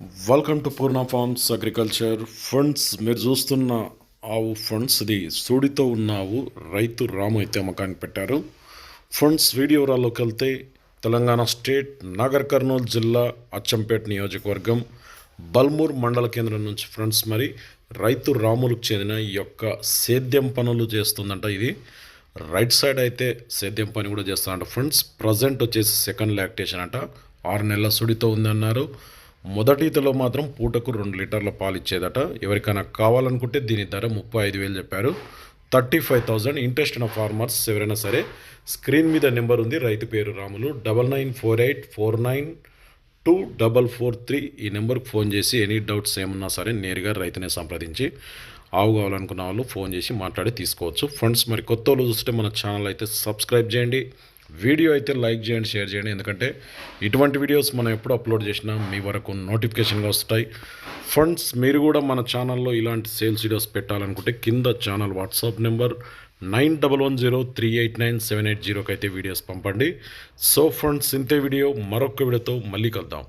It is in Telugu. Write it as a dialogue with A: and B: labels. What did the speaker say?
A: Welcome to Poorna farms agriculture funds మీరు చూస్తున్న ఆవు ఫండ్స్ ఇది సూడితో ఉన్న ఆవు రైతు రాము అయితే అమ్మకానికి పెట్టారు. ఫండ్స్ వీడియో వివరాల్లోకి వెళ్తే తెలంగాణ స్టేట్ నాగర్ కర్నూలు జిల్లా అచ్చంపేట నియోజకవర్గం బల్మూర్ మండల కేంద్రం నుంచి ఫ్రెండ్స్ మరి రైతు రాములకు చెందిన ఈ యొక్క సేద్యం పనులు చేస్తుందంట ఇది. రైట్ సైడ్ అయితే సేద్యం పని కూడా చేస్తుందంట ఫ్రెండ్స్ ప్రజెంట్ వచ్చేసి సెకండ్ లాక్టేషన్ అంట. ఆరు నెలల సుడితో ఉందన్నారు. మొదటితలో మాత్రం పూటకు రెండు లీటర్ల పాలు ఇచ్చేదట. ఎవరికైనా కావాలనుకుంటే దీని ధర ముప్పై ఐదు వేలు చెప్పారు. థర్టీ ఫైవ్ థౌజండ్ ఇంట్రెస్ట్ ఉన్న ఫార్మర్స్ ఎవరైనా సరే స్క్రీన్ మీద నెంబర్ ఉంది. రైతు పేరు Ramulu. Double nine four eight four nine two double four three ఈ నెంబర్కి ఫోన్ చేసి ఎనీ డౌట్స్ ఏమన్నా సరే నేరుగా రైతునే సంప్రదించి ఆవు కావాలనుకున్న వాళ్ళు ఫోన్ చేసి మాట్లాడి తీసుకోవచ్చు. ఫ్రెండ్స్ మరి కొత్త వాళ్ళు చూస్తే మన ఛానల్ అయితే సబ్స్క్రైబ్ చేయండి. వీడియో అయితే లైక్ చేయండి షేర్ చేయండి. ఎందుకంటే ఇటువంటి వీడియోస్ మనం ఎప్పుడు అప్లోడ్ చేసినా మీ వరకు నోటిఫికేషన్గా వస్తాయి. ఫ్రెండ్స్ మీరు కూడా మన ఛానల్లో ఇలాంటి సేల్స్ వీడియోస్ పెట్టాలనుకుంటే కింద channel WhatsApp number nine double one zero three eight nine seven eight జీరోకి అయితే వీడియోస్ పంపండి. సో ఫ్రెండ్స్ ఇంతే వీడియో మరొక వీడియోతో మళ్ళీ కలుద్దాం.